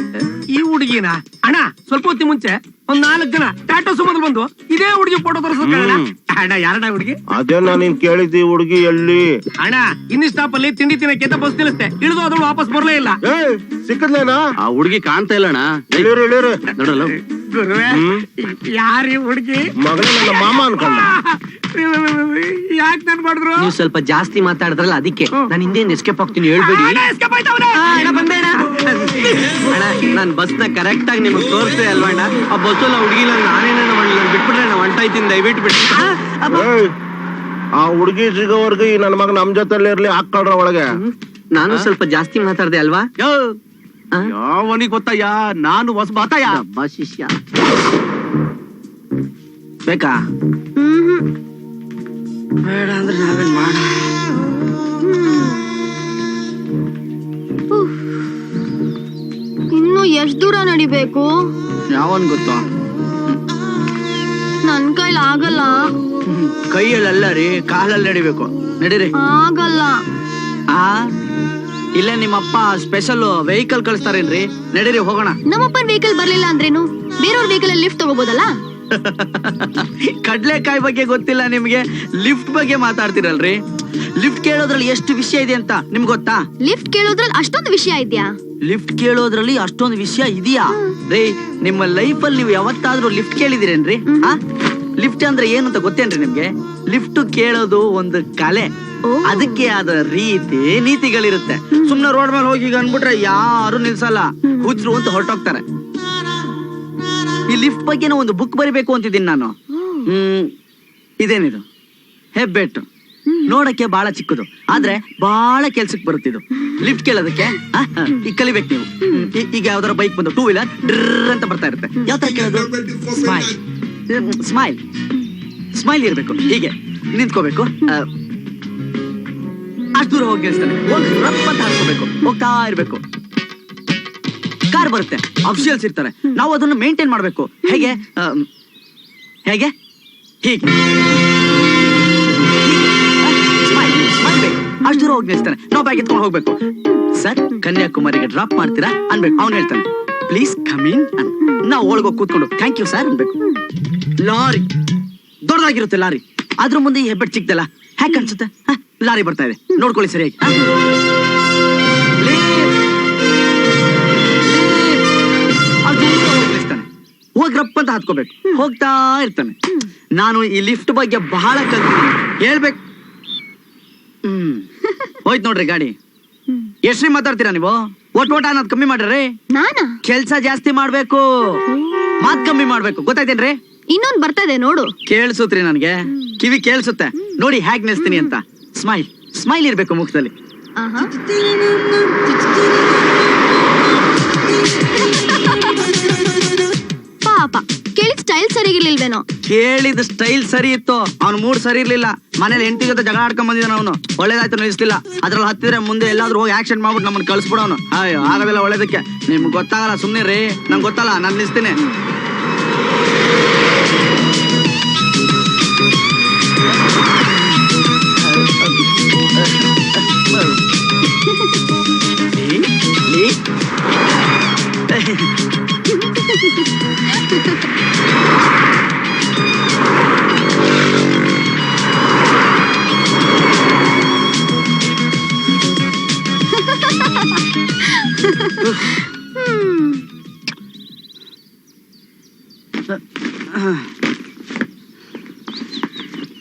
ಈ ಹುಡುಗಿನ ಅಣ್ಣ ಸ್ವಲ್ಪ ಹೊತ್ತಿ ಮುಂಚೆ ಒಂದ್ ನಾಲ್ಕು ಜನ ಟಾಟಾ ಮೊದಲು ಬಂದು ಇದೇ ಹುಡುಗಿ ಫೋಟೋ ತೋರಿಸ್ಬೇಕಣ್ಣ ಅಣ್ಣ ಯಾರಣ್ಣ ಹುಡುಗಿ? ಅದೇ ನಾನು ನಿನ್ ಕೇಳಿದ್ದಿ ಹುಡುಗಿ ಎಲ್ಲಿ? ಅಣ್ಣ ಇನ್ನಿ ಸ್ಟಾಪ್ ಅಲ್ಲಿ ತಿಂಡಿ ತಿನ್ನ ಅಂತ ಬಸ್ ನಿಲ್ಲಿಸ್ತೆ ಇಳಿದು ಅದು ವಾಪಸ್ ಬರ್ಲೇ ಇಲ್ಲ. ಏ ಸಿಕ್ಕದ್ಲೇನಾ? ಆ ಹುಡುಗಿ ಕಾಣ್ತಾ ಇಲ್ಲಣ್ಣ ಇಳಿರು ಇಳಿರು. ನೋಡಲ್ಲ. ಗುರುವೆ ಯಾರಿ ಹುಡುಗಿ? ಮಗಳ ನನ್ನ ಮಾಮ ಅನ್ಕೊಂಡ. ಯಾಕೆ ನನ್ ಮಾಡಿದ್ರು ನೀವು ಸ್ವಲ್ಪ ಜಾಸ್ತಿ ಮಾತಾಡಿದ್ರಲ್ಲ ಅದಕ್ಕೆ ನಾನು ಹಿಂದೆ ಎಸ್ಕೇಪ್ ಆಗ್ತೀನಿ ಹೇಳ್ಬೇಡಿ. ಅಣ್ಣ, ನಾನು ಬಸ್ನ ಕರೆಕ್ಟ್ ಆಗಿ ನಿಮಗೆ ತೋರಿಸ್ದೆ ಅಲ್ವಾ ಅಣ್ಣ? ಆ ಬಸ್ಸಲ್ಲ ಹುಡುಗಿಲ್ಲ ನಾನೇನ ಮಾಡಿಲ್ಲ ಬಿಟ್ಬಿಟ್ರೆ ನಾನು ಹೊಂಟಾಯ್ತೀನಿ ದಯವಿಟ್ಟು ಬಿಟ್ಟು ಆ ಹುಡುಗಿ ಸಿಗೋವರೆಗೂ ಈ ನನ್ನ ಮಗ ನಮ್ ಜೊತೆಲಿ ಇರ್ಲಿ ಹಾಕ್ಕೊಳ್ರ ಒಳಗೆ. ನಾನು ಸ್ವಲ್ಪ ಜಾಸ್ತಿ ಮಾತಾಡ್ದೆ ಅಲ್ವಾ? ಯಾವನಿಗೆ ಗೊತ್ತಯ್ಯ? ನಾನು ಹೊಸ ಬಾತಯ್ಯ ಶಿಷ್ಯ. ಬೇಕಾ? ಹ್ಮ್. ಬೇಡ ಅಂದ್ರೆ ನಾವೇನ್ ಮಾಡ ಇನ್ನು ಎಷ್ಟ್ ದೂರ ನಡಿಬೇಕು? ಯಾವನ್ ಗೊತ್ತು? ನನ್ ಕೈಲಿ ಆಗಲ್ಲ. ಕೈಯಲ್ಲ ರೀ ಕಾಲಲ್ಲಿ ನಡಿಬೇಕು. ನಡೀರಿ. ಆಗಲ್ಲ. ಆ? ಇಲ್ಲ ನಿಮ್ಮಪ್ಪ ಸ್ಪೆಷಲ್ ವೆಹಿಕಲ್ ಕಳಿಸ್ತಾರೇನ್ರಿ? ನಡೀರಿ ಹೋಗೋಣ. ನಮ್ಮಪ್ಪನ್ ವೆಹಿಕಲ್ ಬರ್ಲಿಲ್ಲ ಅಂದ್ರೇನು? ಬೇರೆಯವ್ರ ವೆಹಿಕಲ್ ಅಲ್ಲಿ ಲಿಫ್ಟ್ ತಗೋಬೋದಲ್ಲ? [laughs] ಕಡ್ಲೆಕಾಯಿ ಬಗ್ಗೆ ಗೊತ್ತಿಲ್ಲ ನಿಮ್ಗೆ. ಲಿಫ್ಟ್ ಬಗ್ಗೆ ಮಾತಾಡ್ತಿರಲ್ರಿ? ಲಿಫ್ಟ್ ಕೇಳೋದ್ರಲ್ಲಿ ಎಷ್ಟು ವಿಷಯ ಇದೆ ಅಂತ ನಿಮ್ಗೆ ಗೊತ್ತಾ? ಲಿಫ್ಟ್ ಕೇಳೋದ್ರಲ್ಲಿ ಅಷ್ಟೊಂದು ವಿಷಯ ಇದೆಯಾ? ಲಿಫ್ಟ್ ಕೇಳೋದ್ರಲ್ಲಿ ಅಷ್ಟೊಂದು ವಿಷಯ ಇದೆಯಾ? ರೀ ನಿಮ್ಮ ಲೈಫ್ ಅಲ್ಲಿ ನೀವು ಯಾವತ್ತಾದ್ರೂ ಲಿಫ್ಟ್ ಕೇಳಿದಿರೇನ್ರಿ? ಹಾ ಲಿಫ್ಟ್ ಅಂದ್ರೆ ಏನು ಅಂತ ಗೊತ್ತೇನ್ರಿ ನಿಮ್ಗೆ? ಲಿಫ್ಟ್ ಕೇಳೋದು ಒಂದು ಕಲೆ. ಅದಕ್ಕೆ ಆದ ರೀತಿ ನೀತಿಗಳಿರುತ್ತೆ. ಸುಮ್ನೆ ರೋಡ್ ಮೇಲೆ ಹೋಗಿ ಈಗ ಅನ್ಬಿಟ್ರೆ ಯಾರು ನಿಲ್ಸಲ್ಲ. ಹುಚ್ಚರು ಅಂತ ಹೊರಟೋಗ್ತಾರೆ. ಈ ಲಿಫ್ಟ್ ಬಗ್ಗೆನೂ ಒಂದು ಬುಕ್ ಬರಿಬೇಕು ಅಂತಿದ್ದೀನಿ ನಾನು. ಹ್ಮ್. ಇದೇನಿದು? ಹೆಬ್ಬೆಟ್ಟು. ನೋಡಕ್ಕೆ ಬಹಳ ಚಿಕ್ಕದು. ಆದ್ರೆ ಬಹಳ ಕೆಲ್ಸಕ್ಕೆ ಬರುತ್ತಿದ್ದು ಲಿಫ್ಟ್ ಕೇಳೋದಕ್ಕೆ ಈಗ ಕಲಿಬೇಕು ನೀವು. ಈಗ ಯಾವ್ದಾರ ಬೈಕ್ ಬಂದು ಟೂ ವೀಲರ್ ಡ್ರ್ ಅಂತ ಬರ್ತಾ ಇರುತ್ತೆ. ಯಾವ ತರ ಕೇಳೋದು? ಸ್ಮೈಲ್ ಸ್ಮೈಲ್ ಸ್ಮೈಲ್ ಇರ್ಬೇಕು. ಹೀಗೆ. ನಿಂತ್ಕೋಬೇಕು. ಅಷ್ಟು ದೂರ ಹೋಗಿ ನಿಲ್ಸ್ತಾನೆ ಹೋಗಿ ರಪ್ಪ ಅಂತ ಹಾಕ್ಕೋಬೇಕು. ಹೋಗ್ತಾ ಇರ್ಬೇಕು. ಕಾರ್ ಬರುತ್ತೆ. ಅಫಿಷಿಯಲ್ಸ್ ಇರ್ತಾರೆ. ನಾವು ಅದನ್ನು ಮೇಂಟೈನ್ ಮಾಡ್ಬೇಕು. ಹೇಗೆ? ಹೇಗೆ? ಹೀಗೆ. ಬೇಕು ಅಷ್ಟು ನಾವು ಬ್ಯಾಗ್ ಎತ್ಕೊಂಡು ಹೋಗ್ಬೇಕು. ಸರ್ ಕನ್ಯಾಕುಮಾರಿಗೆ ಡ್ರಾಪ್ ಮಾಡ್ತೀರಾ? ಅನ್ಬೇಕು. ಅವ್ನು ಹೇಳ್ತಾನೆ. ಪ್ಲೀಸ್ ಕಮಿನ್ ನಾವು ಒಳಗೋಗಿ ಕೂತ್ಕೊಂಡು ಥ್ಯಾಂಕ್ ಯು ಸರ್ ಅನ್ಬೇಕು. ಲಾರಿ. ದೊಡ್ಡದಾಗಿರುತ್ತೆ ಲಾರಿ. ಅದ್ರ ಮುಂದೆ ಈ ಹೆಬ್ಬೆಟ್ ಚಿಕ್ಕದಲ್ಲ ಹ್ಯಾಕ್ ಅನ್ಸುತ್ತೆ? ಲಾರಿ ಬರ್ತಾ ಇದೆ. ನೋಡ್ಕೊಳ್ಳಿ ಸರಿಯಾಗಿ. ಹೋಗಿ ರಪ್ಪ ಅಂತ ಹತ್ಕೋಬೇಕು. ಹೋಗ್ತಾ ಇರ್ತಾನೆ. ನಾನು ಈ ಲಿಫ್ಟ್ ಬಗ್ಗೆ ಬಹಳ ಕಲ್ತಿದ್ದೀನಿ. ಹೇಳ್ಬೇಕು. ಹ್ಮ್. ಹೋಯ್ತು ನೋಡ್ರಿ ಗಾಡಿ. ಎಷ್ಟ್ರಿ ಮಾತಾಡ್ತೀರಾ ನೀವು? ಒಟ್ ಒಟ ಅನ್ನೋದು ಕಮ್ಮಿ ಮಾಡ್ರಿ ನಾನಾ? ಕೆಲ್ಸ ಜಾಸ್ತಿ ಮಾಡ್ಬೇಕು. ಮಾತ್ ಕಮ್ಮಿ ಮಾಡ್ಬೇಕು. ಗೊತ್ತಾಯ್ತೇನ್ರಿ ಇನ್ನೊಂದು ಬರ್ತದೆ ನೋಡು. ಕೇಳಿಸುತ್ರಿ ನನಗೆ. ಕಿವಿ ಕೇಳಿಸುತ್ತೆ. ನೋಡಿ ಹ್ಯಾಗ್ ನಿಲ್ಸ್ತೀನಿ ಅಂತ. ಸ್ಮೈಲ್. ಸ್ಮೈಲ್ ಇರ್ಬೇಕು ಮುಖದಲ್ಲಿ. ಆಹಾ. ಪಾಪ. ಕೇಳಿದ ಸ್ಟೈಲ್ ಸರಿಗಿರ್ಲಿಲ್ವೇನೋ ಕೇಳಿದ ಸ್ಟೈಲ್ ಸರಿ ಇತ್ತು. ಅವ್ನ ಮೂಡ್ ಸರಿ ಇರ್ಲಿಲ್ಲ. ಮನೇಲಿ ಹೆಂಡತಿ ಜೊತೆ ಜಗಳ ಆಡ್ಕೊಂಡ್ ಬಂದಿದ್ದಾನ ಅವನು. ಒಳ್ಳೇದಾಯ್ತು ನಿಲ್ಲಿಸ್ಲಿಲ್ಲ ಅದ್ರಲ್ಲಿ ಹತ್ತಿದ್ರೆ ಮುಂದೆ ಎಲ್ಲಾದ್ರೂ ಹೋಗಿ ಆಕ್ಷನ್ ಮಾಡ್ಬಿಟ್ಟು ನಮ್ಮನ್ನ ಕಳ್ಸ್ಬಿಡೋನು. ಅಯ್ಯೋ ಆಗೋದಿಲ್ಲ ಒಳ್ಳೇದಕ್ಕೆ. ನಿಮ್ಗೆ ಗೊತ್ತಾಗಲ್ಲ ಸುಮ್ನೆ ರೀ ನಂಗೆ ಗೊತ್ತಲ್ಲ, ನಾನು ನಿಲ್ಲಿಸ್ತೀನಿ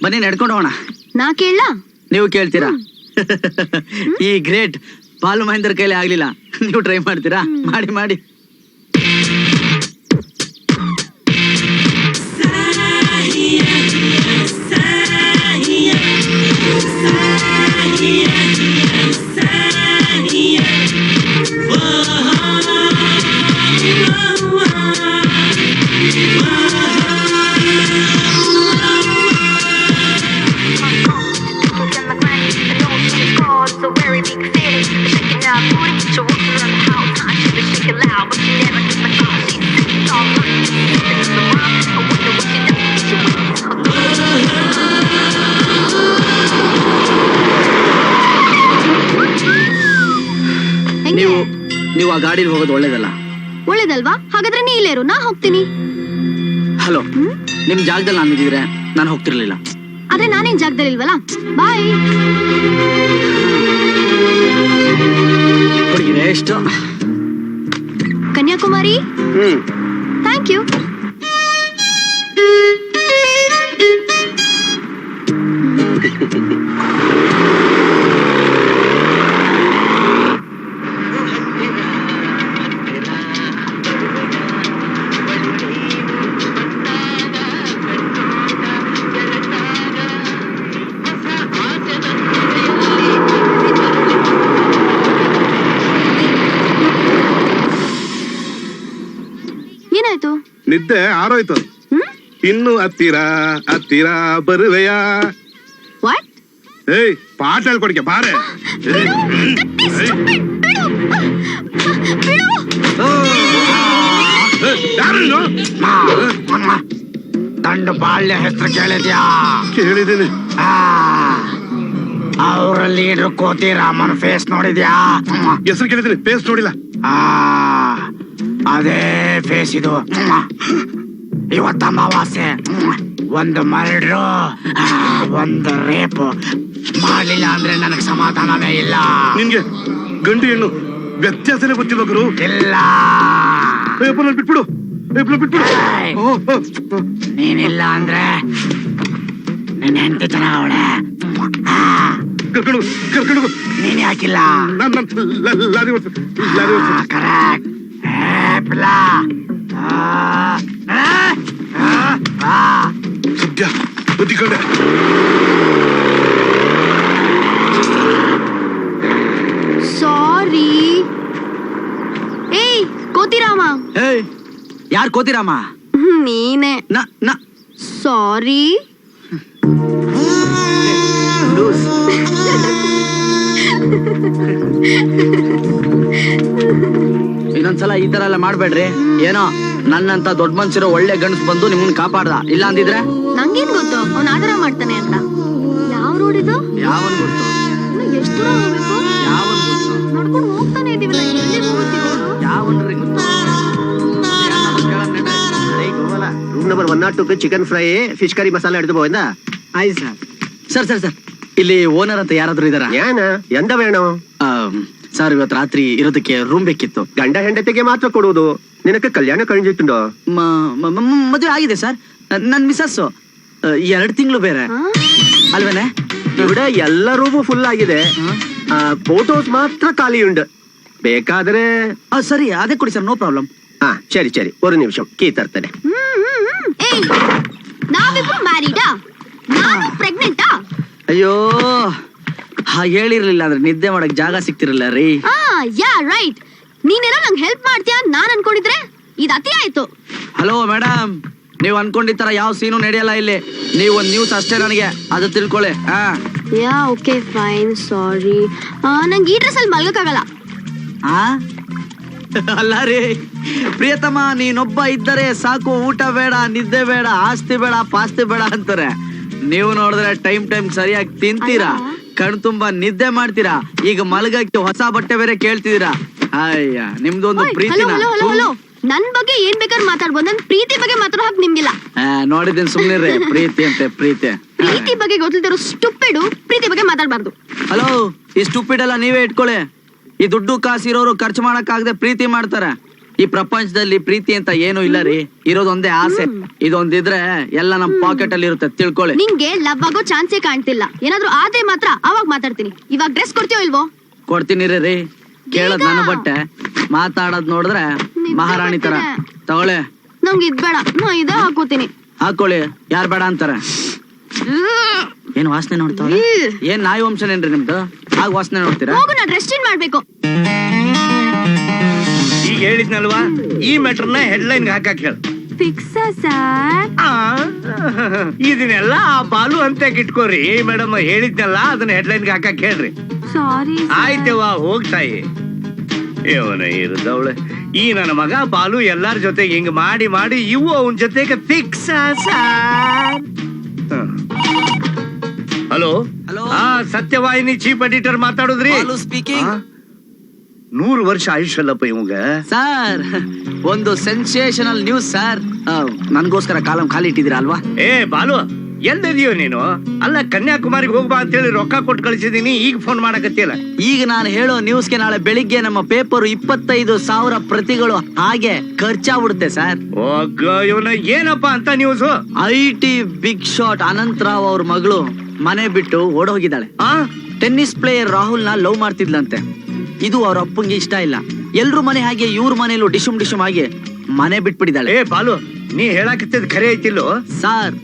ಬನ್ನಿ ನಡ್ಕೊಂಡು ಹೋಗೋಣ. ನಾ ಕೇಳ ನೀವು ಕೇಳ್ತೀರಾ? [laughs] ಈ ಗ್ರೇಟ್ ಬಾಲು ಮಹೇಂದ್ರ ಕೈಲಿ ಆಗ್ಲಿಲ್ಲ. ನೀವು ಟ್ರೈ ಮಾಡ್ತೀರಾ? ಮಾಡಿ ಮಾಡಿ. ಒಳ್ಳೇದಲ್ವಾ ಹಾಗಾದ್ರೆ ನೀ ಇಲ್ಲೇರು ನಾ ಹೋಗ್ತೀನಿ. ಹಲೋ ನಿಮ್ ಜಾಗದಲ್ಲಿ ನಾನು ಇದ್ದಿದ್ರೆ ನಾನು ಹೋಗ್ತಿರ್ಲಿಲ್ಲ. ಆದ್ರೆ ನಾನೇನ್ ಜಾಗದಲ್ಲಿ ಇಲ್ವಲ್ಲ ಬಾಯ್. ಹುಡುಗಿರೆ ಎಷ್ಟು ಕನ್ಯಾಕುಮಾರಿ? ಹ್ಮ್. ಥ್ಯಾಂಕ್ ಯು ಏನಾಯ್ತು ಹ್ಮ್ ಇನ್ನು ಹತ್ತಿರ ಹತ್ತಿರ ಬರುವೆಯಾ ವಾಟ್ ಏಯ್ ಪಾಠ ಹೇಳ್ಕೊಡ್ಕೆ ಬಾರೆ? ದಂಡ ಬಾಳ್ಯ ಹೆಸರು ಕೇಳಿದ್ಯಾ ಕೇಳಿದ್ದೀನಿ ಅವ್ರ ಲೀಡರ್ ಕೋತಿ ರಾಮನ್ ಫೇಸ್ ನೋಡಿದ್ಯಾ ಹೆಸರು ಕೇಳಿದ್ದೀನಿ ಫೇಸ್ ನೋಡಿಲ್ಲ ಆ ಅದೇ ಫೇಸ್ ಇದು ಇವತ್ತ ಅಮಾವಾಸ್ಯೆ ಒಂದು ಮರ್ಡ್ರು ಒಂದು ರೇಪ್. ಮಾಡಲಿಲ್ಲ ಅಂದ್ರೆ ನನಗೆ ಸಮಾಧಾನವೇ ಇಲ್ಲ. ನಿನ್ಗೆ ಗಂಡು ಹೆಣ್ಣು ವ್ಯತ್ಯಾಸನೇ ಗೊತ್ತಿಲ್ಲ ಗುರು? ಇಲ್ಲ. ಏಪ್ರಿಲ್ ಬಿಟ್ಬಿಡು. ಏಪ್ರಿಲ್ ಬಿಟ್ಬಿಡು. ನೀನಿಲ್ಲ ಅಂದ್ರೆ ನಿನ್ನ ಹೆಂಡತಿ ಚೆನ್ನಾಗವಳೆ ಕರ್ಕೊಂಡು ಕರ್ಕೊಂಡು. ನೀನ್ ಯಾಕಿಲ್ಲ? ನಾನ್ ಲಾರಿ ಲಾರಿ ಕರೆಕ್ಟ್ ಸದ್ಯ ಬುದ್ಧಿಕೊಂಡೆ ಸಾರಿ. ಏಯ್ ಕೋತಿರಾಮ. ಏಯ್ ಯಾರು ಕೋತಿರಾಮ? ನೀನೆ. ನ ನ. ಸಾರಿ. ಲೂಸ್. [laughs] ಇನ್ನೊಂದ್ಸಲ ಈ ತರ ಎಲ್ಲ ಮಾಡ್ಬೇಡ್ರಿ. ಏನೋ ನನ್ನಂತ ದೊಡ್ಡ ಮನ್ಸಿರೋ ಒಳ್ಳೆ ಗಂಡಸ್ ಬಂದು ನಿಮ್ಮನ್ನ ಕಾಪಾಡ್ದ. ಇಲ್ಲ ಅಂದಿದ್ರೆ? ನಂಗೇನ್ ಗೊತ್ತು? ಅವ್ನ ಆಧಾರ ಮಾಡ್ತಾನೆ ಅಂತ. ಯಾವ ರೋಡ್ ಇದು? ಯಾವನ್ ಗೊತ್ತು? ಇನ್ನು ಎಷ್ಟು ದೂರ ಹೋಗ್ಬೇಕು ಯಾವನ್ ಗೊತ್ತು? ನಡ್ಕೊಂಡು ಹೋಗ್ತಾನೆ ಇದೀವಲ್ಲ ಎಲ್ಲಿ ಹೋಗುತ್ತೀವಿ ಯಾವನ್ರಿ ಗೊತ್ತು? Room number one not two chicken fry fish curry masala ಹಿಡಿದು ಆಯ್ತು ಸರ್. Sir sir sir. ಇಲ್ಲಿ ಓನರ್ ಅಂತ ಯಾರಾದ್ರೂ ಇದಾರ ಏನ ಎಂದ ವೇಣು? ಸರ್ ಇವತ್ತು ರಾತ್ರಿ ಇರೋದಕ್ಕೆ ರೂಮ್ ಬೇಕಿತ್ತು. ಗಂಡ ಹೆಂಡತಿಗೆ ಮಾತ್ರ ಕೊಡುವುದು? ನಿನಕ್ಕೆ ಕಲ್ಯಾಣ ಕಣ್ಜಿಟ್ಟುಂಡು ಮ- ಮ- ಮದುವೆ ಆಗಿದೆ ಸರ್. ನನ್ನ ಮಿಸಸ್ ಎರಡು ತಿಂಗಳು ಬೇರೆ. ಅಲ್ವೇನೆ? ಇವಡೆ ಎಲ್ಲ ರೂಮು ಫುಲ್ ಆಗಿದೆ. ಫೋಟೋಸ್ ಮಾತ್ರ ಖಾಲಿ ಉಂಡು ಬೇಕಾದ್ರೆ ಆ, ಸರಿ ಅದೇ ಕೊಡಿ ಸರ್ ನೋ ಪ್ರಾಬ್ಲಮ್ ಹಾ ಸರಿ ಸರಿ. ಒಂದು ನಿಮಿಷ ಕೀ ತರ್ತೇನೆ. ಅಯ್ಯೋ ಹಾ ಹೇಳಿರ್ಲಿಲ್ಲ ಅಂದ್ರೆ ನಿದ್ದೆ ಮಾಡಕ್ ಜಾಗ ಸಿಕ್ತಿರಲ್ಲ ರೀ. ಆ ಯಾ ರೈಟ್ ನೀನೇನೋ ನಂಗೆ ಹೆಲ್ಪ್ ಮಾಡ್ತೀಯಾ ಅಂತ ನಾನು ಅನ್ಕೊಂಡಿದ್ರೆ ಇದು ಅತಿ ಆಯ್ತು. ಹಲೋ ಮೇಡಮ್ ನೀವು ಅನ್ಕೊಂಡಿದ್ ತರ ಯಾವ ಸೀನು ನಡೆಯಲ್ಲ ಇಲ್ಲಿ. ನೀವು ಒಂದ್ ನ್ಯೂಸ್ ಅಷ್ಟೇ ನನಗೆ. ಅದು ತಿಳ್ಕೊಳ್ಳಿ. ಹಾ. ಯಾ ಓಕೆ ಫೈನ್ ಸಾರಿ ನಂಗೆ ಈ ಡ್ರೆಸ್ ಅಲ್ಲಿ ಮಲ್ಗಕ್ಕಾಗಲ್ಲ. ಆ? ಅಲ್ಲ ರೀ. ಪ್ರಿಯತಮ ನೀನೊಬ್ಬ ಇದ್ದರೆ ಸಾಕು. ಊಟ ಬೇಡ ನಿದ್ದೆ ಬೇಡ ಆಸ್ತಿ ಬೇಡ ಪಾಸ್ತಿ ಬೇಡ ಅಂತಾರೆ. ನೀವು ನೋಡಿದ್ರೆ ಟೈಮ್ ಟೈಮ್ ಸರಿಯಾಗಿ ತಿಂತೀರಾ? ಅಲ್ಲ. ಕಣ್ ತುಂಬಾ ನಿದ್ದೆ ಮಾಡ್ತೀರಾ? ಈಗ ಮಲಗಕ್ಕೆ ಹೊಸ ಬಟ್ಟೆ ಬೇರೆ ಕೇಳ್ತಿದ್ದೀರಾ? ಅಯ್ಯ ನಿಮ್ದೊಂದು ಪ್ರೀತಿ ಪ್ರೀತಿನ ಹಲೋ ಹಲೋ ಹಲೋ ನನ್ ಬಗ್ಗೆ ಏನ್ ಬೇಕಾದ್ರೆ ಮಾತಾಡ್ಬೋದು. ನನ್ ಪ್ರೀತಿ ಬಗ್ಗೆ ಮಾತಾಡೋ ಹಾಕ್ ನಿಮ್ಗಿಲ್ಲ. ನೋಡಿದ್ದೀನಿ ಸುಮ್ನಿರ್ರಿ. [laughs] ಪ್ರೀತಿ ಅಂತೆ ಪ್ರೀತಿ. ಪ್ರೀತಿ ಬಗ್ಗೆ ಗೊತ್ತಿಲ್ದಿರೋ ಸ್ಟುಪಿಡು ಪ್ರೀತಿ ಬಗ್ಗೆ ಮಾತಾಡ್ಬಾರ್ದು. ಹಲೋ ಈ ಸ್ಟುಪಿಡ್ ಎಲ್ಲ ನೀವೇ ಇಟ್ಕೊಳ್ಳಿ. ಈ ದುಡ್ಡು ಕಾಸಿರೋರು ಖರ್ಚು ಮಾಡಕ್ಕಾಗದೆ ಪ್ರೀತಿ ಮಾಡ್ತಾರೆ. ಈ ಪ್ರಪಂಚದಲ್ಲಿ ಪ್ರೀತಿ ಅಂತ ಏನು ಇಲ್ಲ ರೀ. ಇರೋದೊಂದೇ ಆಸೆ. ಇದೊಂದಿದ್ರೆ ಎಲ್ಲ ನಮ್ ಪಾಕೆಟ್ ಅಲ್ಲಿ ಇರುತ್ತೆ. ತಿಳ್ಕೊಳ್ಳಿ. ನಿಂಗೆ ಲವ್ ಆಗೋ ಚಾನ್ಸೇ ಕಾಣ್ತಿಲ್ಲ. ಏನಾದ್ರೂ ಆದ್ರೆ ಮಾತ್ರ ಅವಾಗ ಮಾತಾಡ್ತೀನಿ. ಇವಾಗ ಡ್ರೆಸ್ ಕೊಡ್ತೀಯೋ ಇಲ್ವೋ? ಕೊಡ್ತೀನಿ ರೀ ಕೇಳೋದ್. ನನ್ನ ಬಟ್ಟೆ. ಮಾತಾಡೋದ್ ನೋಡಿದ್ರೆ ಮಹಾರಾಣಿ ತರ. ತಗೊಳ್ಳೆ. ನಮ್ಗೆ ನಂಗೆ ಇದ್ ಬೇಡ. ನಾ ಇದೇ ಹಾಕೋತೀನಿ ಹಾಕೊಳ್ಳಿ. ಯಾರ್ ಬೇಡ ಅಂತಾರೆ? ಏನ್ ವಾಸನೆ ನೋಡ್ತಾವ ಏನ್ ನಾಯಿ ವಂಶನೇನ್ರಿ ನಿಮ್ದು? ಆಗ ವಾಸನೆ ನೋಡ್ತೀರಾ? ಹೋಗು ಡ್ರೆಸ್ ಚೇಂಜ್ ಮಾಡ್ಬೇಕು. ಈಗ ಹೇಳಿದ್ನಲ್ವಾ? ಈ ಮ್ಯಾಟರ್ನ ಹೆಡ್ಲೈನ್ ಹಾಕಕ್ ಹೇಳ. Fix sir? ಇದನ್ನೆಲ್ಲ ಆ ಬಾಲು ಅಂತ ಇಟ್ಕೋರಿ. ಮೇಡಮ್ ಹೇಳಿದ್ನಲ್ಲ ಅದನ್ನ ಹೆಡ್ಲೈನ್ ಹಾಕಕ್ ಹೇಳ್ರಿ. ಸಾರಿ ಆಯ್ತವ ಹೋಗ್ತಾಯಿ ಇವನ ಇರದವಳೆ. ಈ ನನ್ನ ಮಗ ಬಾಲು ಎಲ್ಲಾರ ಜೊತೆಗೆ ಹಿಂಗ್ ಮಾಡಿ ಮಾಡಿ ಇವು ಅವನ್ ಜೊತೆಗೆ ಫಿಕ್ಸ್ ಹಲೋ? ಹಲೋ? ಹಾ ಸತ್ಯವಾಹಿನಿ ಚೀಫ್ ಎಡಿಟರ್ ಮಾತಾಡುದ್ರಿ? ಸ್ಪೀಕಿಂಗ್? ನೂರು ವರ್ಷ ಆಯುಷಲ್ಲಪ್ಪ ಇವಾಗ. ಸರ್ ಒಂದು ಸೆನ್ಸೇಷನಲ್ ನ್ಯೂಸ್ ಸರ್ ನನ್ಗೋಸ್ಕರ ಕಾಲಂ ಖಾಲಿ ಇಟ್ಟಿದ್ದೀರಾ ಅಲ್ವಾ? ಏ ಬಾಲು ಎಲ್ಲಿದೀಯೋ ನೀನು? ಅಲ್ಲ ಕನ್ಯಾಕುಮಾರಿಗೆ ಹೋಗ್ಬಾ ಅಂತೇಳಿ ರೊಕ್ಕ ಕೊಟ್ಟು ಕಳಿಸಿದೀನಿ ಈಗ ಫೋನ್ ಮಾಡಕತ್ತಿಲ್ಲ ಈಗ ನಾನು ಹೇಳೋ ನ್ಯೂಸ್ಗೆ ನಾಳೆ ಬೆಳಿಗ್ಗೆ ನಮ್ಮ ಪೇಪರ್ ಇಪ್ಪತ್ತೈದು ಸಾವಿರ ಪ್ರತಿಗಳು ಹಾಗೆ ಖರ್ಚಾಗ್ಬಿಡುತ್ತೆ ಸರ್ ಒಗ್ಗ ಇವನ ಏನಪ್ಪ ಅಂತ news I T big shot Anant Rao ಅವ್ರ ಮಗಳು ಮನೆ ಬಿಟ್ಟು ಓಡೋಗಿದ್ದಾಳೆ. ಆ? ಟೆನ್ನಿಸ್ ಪ್ಲೇಯರ್ ರಾಹುಲ್ನ ಲವ್ ಮಾಡ್ತಿದ್ಲಂತೆ. ಇದು ಅವ್ರ ಅಪ್ಪಂಗೆ ಇಷ್ಟ ಇಲ್ಲ. ಎಲ್ರು ಮನೆ ಹಾಗೆ ಇವ್ರ ಮನೇಲೂ ಡಿಶುಮ್ ಡಿಶುಮ್ ಹಾಗೆ ಮನೆ ಬಿಟ್ಬಿಟ್ಟಿದ್ದಾಳೆ. ಏ ಬಾಲು ನೀ ಹೇಳಾಕತ್ತಿದ್ ಖರೆ ಐತಿಲ್ಲೋ? Sir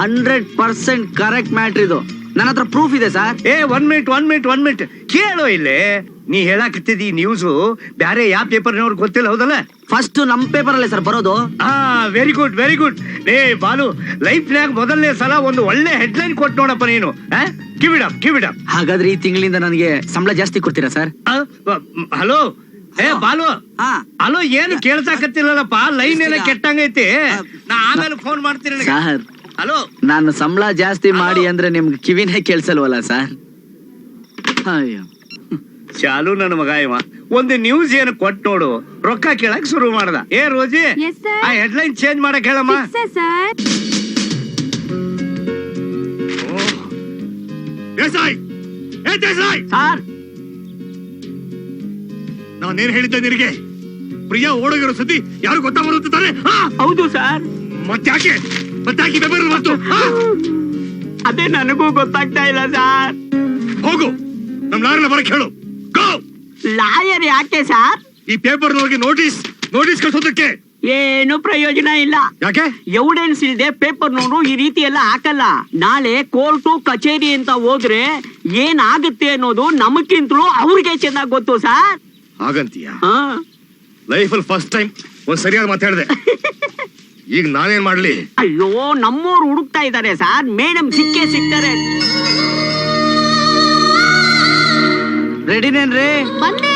hundred percent correct matter ಇದು. ನನ್ನ ಹತ್ರ ಪ್ರೂಫ್ ಇದೆ ಸರ್. ಏ one minute one minute one minute. ಕೇಳೋ ಇಲ್ಲೇ ನೀ ಹೇಳಾಕತ್ತಿದ್ ಈ ನ್ಯೂಸು ಬೇರೆ ಯಾವ ಪೇಪರ್ನವ್ರು ಗೊತ್ತಿಲ್ಲ ಹೌದಲ್ಲ? ಫಸ್ಟ್ ನಮ್ಮ ಪೇಪರ್ ಅಲ್ಲೇ ಸರ್ ಬರೋದು. ಹಾ ವೆರಿ ಗುಡ್ ವೆರಿ ಗುಡ್ ಏ ಬಾಲು ಲೈಫ್ನ್ಯಾಗ ಮೊದಲನೇ ಸಲ ಒಂದು ಒಳ್ಳೆ ಹೆಡ್ಲೈನ್ ಕೊಟ್ಟು ನೋಡಪ್ಪ ನೀನು ಕಿವಿಡಪ್ ಅಪ್ ಹಾಗಾದ್ರೆ ಈ ತಿಂಗಳಿಂದ ನನಗೆ ಸಂಬಳ ಜಾಸ್ತಿ ಕೊಡ್ತೀರಾ ಸರ್? ಹಲೋ. ಏ ಬಾಲು. ಹಲೋ ಏನು ಕೇಳ್ಸಾಕತ್ತಿಲ್ಲಲ್ಲಪ್ಪ? ಲೈನ್ ಏನೋ ಕೆಟ್ಟಂಗೈತಿ. ನಾ ಆಮೇಲೆ ಫೋನ್ ಮಾಡ್ತೀನಿ. Sir hello. ನಾನು ಸಂಬಳ ಜಾಸ್ತಿ ಮಾಡಿ ಅಂದ್ರೆ ನಿಮ್ಗೆ ಕಿವಿನೇ ಕೇಳಿಸಲ್ವಲ್ಲ ಸರ್? ಅಯ್ಯೋ. ಚಾಲು ನನ್ನ ಮಗ ಇವ. ಒಂದು ನ್ಯೂಸ್ ಏನು ಕೊಟ್ ನೋಡು. ರೊಕ್ಕ ಕೇಳಕ್ ಶುರು ಮಾಡ್ದ. ಏ ರೋಜಿ? Yes, sir. ಆ ಹೆಡ್ಲೈನ್ ಚೇಂಜ್ ಮಾಡಕ್ ಹೇಳಮ್ಮ. ದೇಸಾಯಿ ಏ ದೇಸಾಯಿ ಸರ್ ನಾನೇನ್ ಹೇಳಿದ್ದೆ ನಿನಗೆ? ಪ್ರಿಯಾ ಓಡೋಗಿರೋ ಸುದ್ದಿ ಯಾರು ಗೊತ್ತಾ ಬರುತ್ತಾರೆ ಹೌದು ಸರ್ ಮತ್ತೆ ಮತ್ತ್ಯಾಕೆ ಬೆವರು ಬಂತು? ಅದೇ ನನಗೂ ಗೊತ್ತಾಗ್ತಾ ಇಲ್ಲ ಸರ್ ಹೋಗು. ನಮ್ ಲಾಯರ್ನ ಬರಕ್ ಹೇಳು. ಗೋ ಲಾಯರ್ ಯಾಕೆ ಸರ್ ಈ ಪೇಪರ್ ಹೋಗಿ ನೋಟಿಸ್ ನೋಟಿಸ್ ಕಳ್ಸೋದಕ್ಕೆ ಏನು ಪ್ರಯೋಜನ ಇಲ್ಲ. ಯಾಕೆ? ಎವಿಡೆನ್ಸ್ ಇಲ್ಲದೆ ಪೇಪರ್ ನೋಡು ಈ ರೀತಿ ಎಲ್ಲ ಹಾಕಲ್ಲ. ನಾಳೆ ಕೋರ್ಟು ಕಚೇರಿ ಅಂತ ಹೋದ್ರೆ ಏನಾಗುತ್ತೆ ಅನ್ನೋದು ನಮಗಿಂತಲೂ ಅವ್ರಿಗೆ ಚೆನ್ನಾಗಿ ಗೊತ್ತು ಸರ್. ಹಾಗಂತೀಯ? ಹಾ. ಲೈಫಲ್ಲಿ ಫಸ್ಟ್ ಟೈಮ್ ಒಂದ್ ಸರಿಯಾದ ಮಾತಾಡಿದೆ [laughs] ಈಗ ನಾನೇನ್ ಮಾಡ್ಲಿ? ಅಯ್ಯೋ ನಮ್ಮೋರು ಹುಡುಕ್ತಾ ಇದ್ದಾರೆ ಸರ್. ಮೇಡಮ್ ಸಿಕ್ಕೇ ಸಿಗ್ತಾರೆ ರೆಡಿನೇನ್ರಿ ಬಂದೆ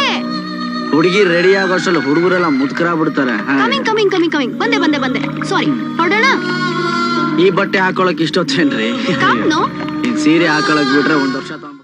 ಹುಡುಗಿ ರೆಡಿ ಆಗೋಷ್ಟಲ್ಲಿ ಹುಡುಗರೆಲ್ಲ ಮುದ್ಕರ ಬಿಡ್ತಾರೆ ಕಮಿಂಗ್ ಕಮಿಂಗ್ ಕಮಿಂಗ್ ಕಮಿಂಗ್ ಬಂದೆ ಬಂದೆ ಬಂದೆ. ಸಾರಿ ಹೊರಡೋಣ ಈ ಬಟ್ಟೆ ಹಾಕೊಳಕ್ ಇಷ್ಟೊತ್ತೇನ್ರಿ? ರೀ ಈಗ ಸೀರೆ ಹಾಕೊಳಕ್ ಬಿಟ್ರೆ ಒಂದ್ ವರ್ಷ ತಗೊಂಡ್